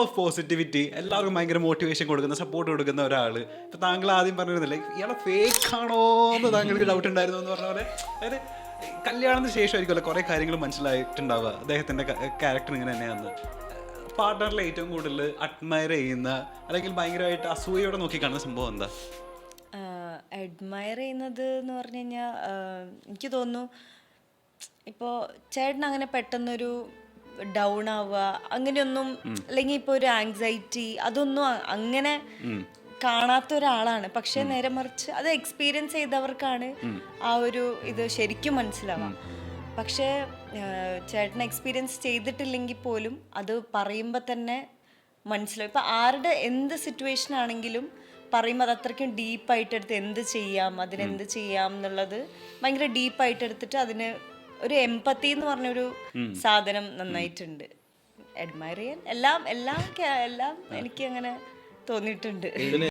Of positivity എല്ലാവർക്കും ഭയങ്കര motivation കൊടുക്കുന്ന സപ്പോർട്ട് കൊടുക്കുന്ന ഒരാൾ ഇപ്പൊ താങ്കൾ ആദ്യം പറഞ്ഞിരുന്നില്ലേ ഇയാളെ ഫേക്ക് ആണോ എന്ന് താങ്കൾക്ക് ഡൗട്ട് ഉണ്ടായിരുന്നു എന്ന് പറഞ്ഞ പോലെ? അതായത് കല്യാണത്തിന് ശേഷമായിരിക്കുമല്ലോ കുറേ കാര്യങ്ങൾ മനസ്സിലായിട്ടുണ്ടാവുക. അദ്ദേഹത്തിന്റെ ക്യാരക്ടർ ഇങ്ങനെ തന്നെയാണ് പാർട്ട്ണറിൽ ഏറ്റവും കൂടുതൽ അഡ്മയർ ചെയ്യുന്ന അല്ലെങ്കിൽ ഭയങ്കരമായിട്ട് അസൂയയോടെ നോക്കി കാണുന്ന സംഭവം എന്താ? അഡ്മയർ ചെയ്യുന്നത് എന്ന് പറഞ്ഞു കഴിഞ്ഞാൽ എനിക്ക് തോന്നുന്നു ഇപ്പോൾ ചേട്ടൻ അങ്ങനെ പെട്ടെന്നൊരു ഡൗൺ ആവുക അങ്ങനെയൊന്നും അല്ലെങ്കിൽ ഇപ്പൊ ഒരു ആങ്സൈറ്റി അതൊന്നും അങ്ങനെ കാണാത്ത ഒരാളാണ്. പക്ഷെ നേരെ മറിച്ച് അത് എക്സ്പീരിയൻസ് ചെയ്തവർക്കാണ് ആ ഒരു ഇത് ശരിക്കും മനസ്സിലാവാം പക്ഷേ ചേട്ടൻ എക്സ്പീരിയൻസ് ചെയ്തിട്ടില്ലെങ്കിൽ പോലും അത് പറയുമ്പോൾ തന്നെ മനസ്സിലാവും. ഇപ്പം ആരുടെ എന്ത് സിറ്റുവേഷൻ ആണെങ്കിലും പറയുമ്പോൾ അത് അത്രയ്ക്കും ഡീപ്പായിട്ടെടുത്ത് എന്ത് ചെയ്യാം അതിനെന്ത് ചെയ്യാം എന്നുള്ളത് ഭയങ്കര ഡീപ്പായിട്ടെടുത്തിട്ട് അതിന് ഒരു എമ്പത്തി എന്ന് പറഞ്ഞൊരു സാധനം നന്നായിട്ടുണ്ട്. അഡ്മയർ ചെയ്യാൻ. എല്ലാം എല്ലാം എല്ലാം എനിക്ക് അങ്ങനെ തോന്നിയിട്ടുണ്ട്.